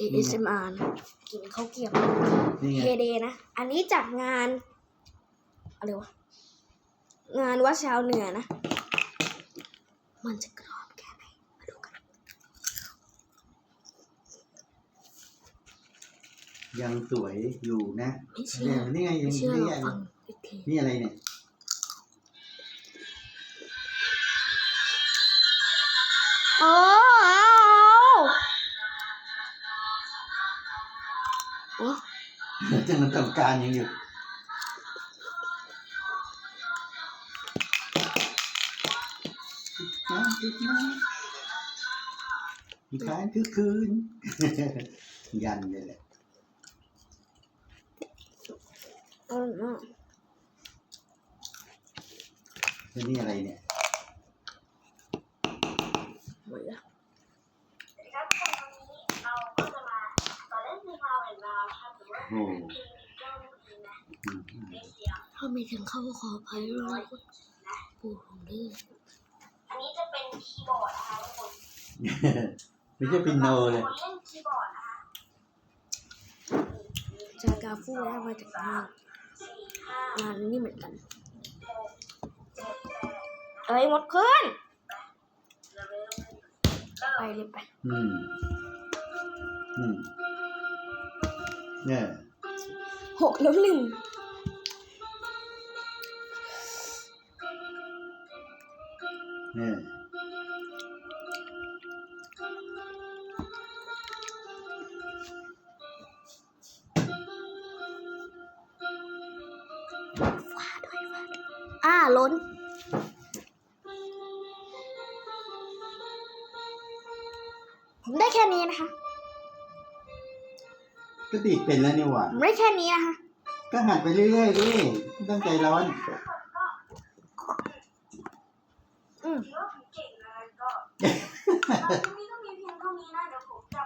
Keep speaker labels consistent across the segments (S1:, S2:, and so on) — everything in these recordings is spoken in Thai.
S1: ASMR นะกินข้าวเกรี๊ยว
S2: นี่ไง
S1: เฮเดนะ อันนี้จากงาน อะไรวะ งานวัดชาวเหนือนะ มันจะกรอบแค่ไหน มาดูกัน
S2: ยังสวยอยู่นะ
S1: ไม่เชื่อ
S2: นี่ไงยั
S1: ไม่
S2: ง
S1: เชื่อ
S2: นี่
S1: เรา
S2: ไง
S1: ฟังอีกที
S2: นี่อะไรเนี่ย
S1: โอ้ โอ้
S2: จะมันทำการยังอยู่น้ำทุกน้ำมีค้างทุกคืน ยันเลยแหละ
S1: โอ้โอ้
S2: แล้วนี่อะไรเนี่ย
S1: หมดแล้ว ถ้าไม่ถึงเข้าขออภัยด้วยนะปู่ของเด้อ
S3: อันนี้จะเป็นคีย์บอร์ดนะคะทุกคน
S2: ไม่ใช่ปินโนเลย
S3: คนเล่นคีย์บอร์ดนะคะ
S1: จากาฟูได้มาจากงาน
S3: สี่ห้างา
S1: นนี้เหมือนกัน
S3: หกเจ็ดแปด
S1: เอ้ยหมดขึ้น
S3: เราเริ่มเริ่ม
S1: ไปเลยไป
S2: อืม อืม เนี่ย
S1: หกแล้วหนึ่ง
S2: เนี่ย
S1: อ่าล้นผมได้แค่นี้นะคะ
S2: ก็ดีดเป็นแล้วนี่หว่า
S1: ผมได้แค่นี้นะคะ
S2: ก็หัดไปเรื่อยๆดิไม่ต้องใจร้อน
S1: อืม
S3: ถือว่าผมเก่งนะก็ตอนนี้ก็มีเพียงเท่านี้นะเดี๋ยวผมจะ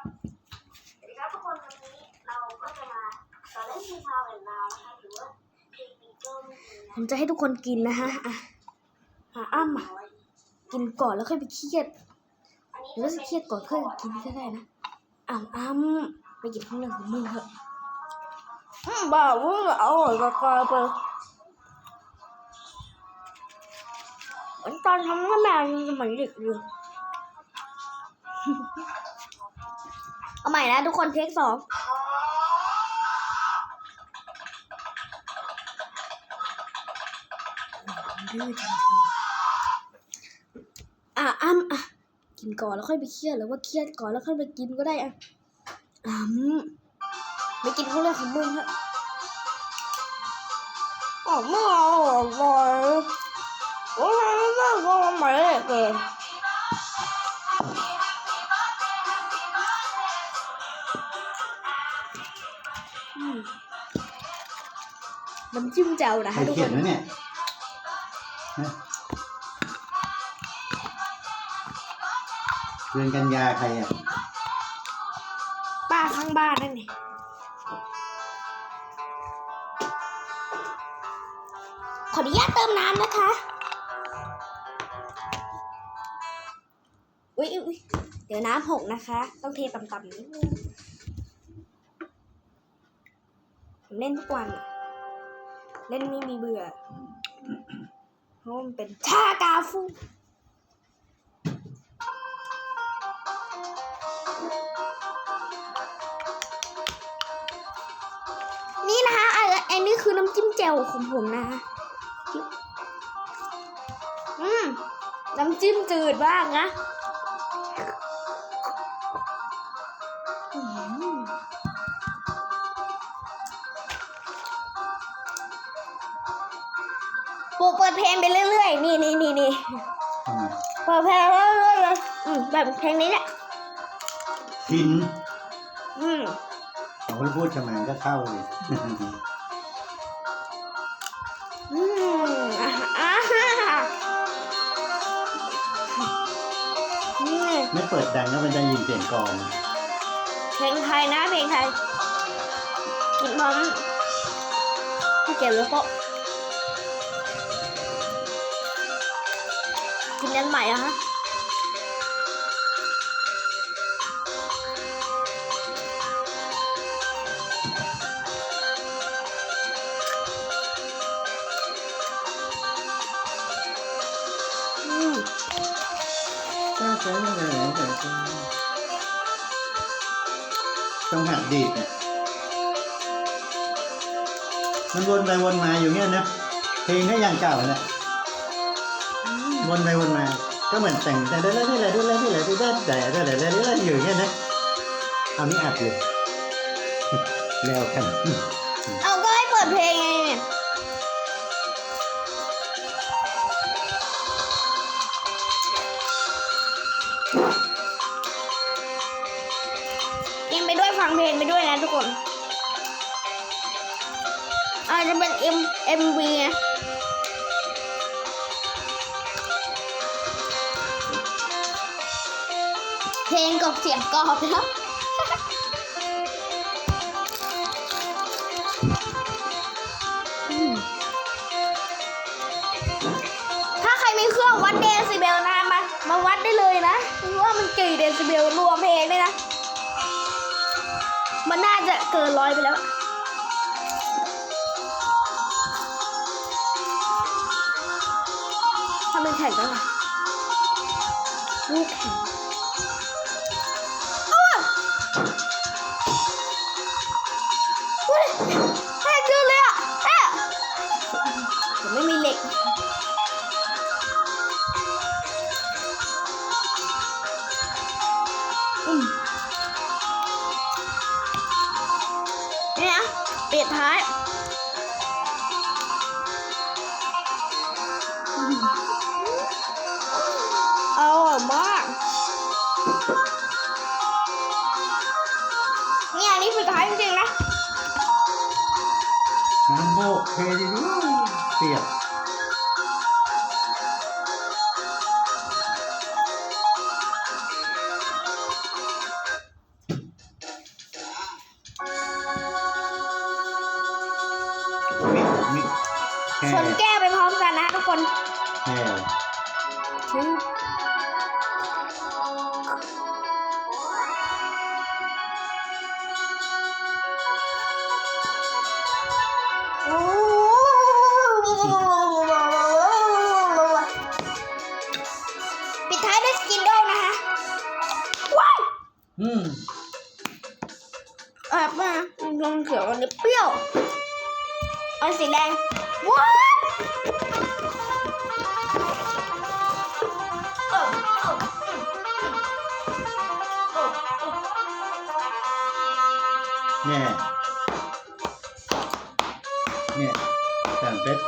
S3: สวัสดีครับทุกคนวันนี้เราก็จะมาต่อเล่นซีพาวแอนด์นาวนะคะหรือว่าเพลงเจ้าหญิง
S1: ผ
S3: นะ
S1: มจะให้ทุกคนกินนะคะอะอะอ้ำอะกินก่อนแล้วค่อยไปเครียด
S3: อันนี้
S1: หรือว่าจะเครียดก่อนค่อยกินก็ได้นะอ้ำอ้ำ ไปกินข้างหลังของมึงเถอะอืมบ้าว่าอร่อยกว่าๆไปเหมือนตอนทำน้ำแมวสมัยเด็กอยู่เอาใหม่นะทุกคนเทคสองดื้อจริงๆอะอ้ำอะกินก่อนแล้วค่อยไปเครียดหรือว่าเครียดก่อนแล้วค่อยไปกินก็ได้อะ อ้ำไม่กินเขาเลยของมึงฮะอ๋อไม่เอาอร่อยโอ้ยไม่เอาใหม่เลยเกินอืมน้ำจิ้มแจ่วนะ
S2: ใคร
S1: คะทุก
S2: เขี
S1: ค
S2: ยน
S1: น
S2: วะเนี่ยฮะเดือนกันยาใครอะ
S1: ป้า ข้างบ้านนั่นนี่ขออนุญาตเติมน้ำนะคะอุ๊ยอุ๊ยเดี๋ยวน้ำหกนะคะ ต้องเทต่ำๆนิดนึงผมเล่นทุกวัน เล่นไม่มีเบื่อเพราะมันเป็นชากาฟูนี่ นะคะอันอันนี้คือน้ำจิ้มแจ่วของผมนะคะจิ๊บอืมน้ำจิ้มจืดมากนะอืมปูเปิดเพลงไปเรื่อยๆ นี่นี่นี่นี่
S2: ทำไม
S1: เปิดเพลงเรื่อยๆเลยอืมแบบเพลงนี้แหละ
S2: กิน
S1: อืม
S2: เขา ไม่พูดทำไมก็เข้าเลย
S1: อืมอะอะนี่
S2: ไม่เปิดดังก็มันจะยินเสียงกลอง
S1: เพลงไทยนะเพลงไทยกินพร้อมพี่เก็บแล้วก็กินยันใหม่อะฮะ อืม
S2: ต้องหัดดีดเนี่ยมันวนไปวนมาอยู่เงี้ยนะเพลงก็ยังเก่าเนี่ยวนไปวนมาก็เหมือนแต่งแต่ได้แล้วนี่แหละได้แล้วนี่และได้ได้แต่ได้แต่ได้แล้วอยู่เงี้ยนะเอานี่อัดอยู่แล้วกัน
S1: เอาก็ให้เปิดเพลงไง กินไปด้วยฟังเพลงไปด้วยนะทุกคนอาจจะเป็น M M V ไงเพลงกับเสียงกรอบแล้วถ้าใครมีเครื่องวัดเดซิเบลนะมา มาวัดได้เลย คือว่ามันกี่เดซิเบลรวมเพลงด้วยนะ มันน่าจะเกินร้อยไปแล้วทำเป็นแข่งกันหรอลูกแข่ง นี่นะปิดท้ายอร่อยมากเนี่ยนนี้ปิดท้ายจริงๆนะ
S2: น้ำโบกเทดีด้วยเสียบ
S1: ชนแก้วไปพร้อมกันนะทุกคน
S2: แห่
S1: อืมโอ้ปิดท้ายด้วยสกินโดนะคะว้าย
S2: อืม
S1: แอบมาลงเขียวอันนี้เปรี้ยว เอาสีแดงว้า เนี่
S2: ยเนี่ยแต่งเป็ด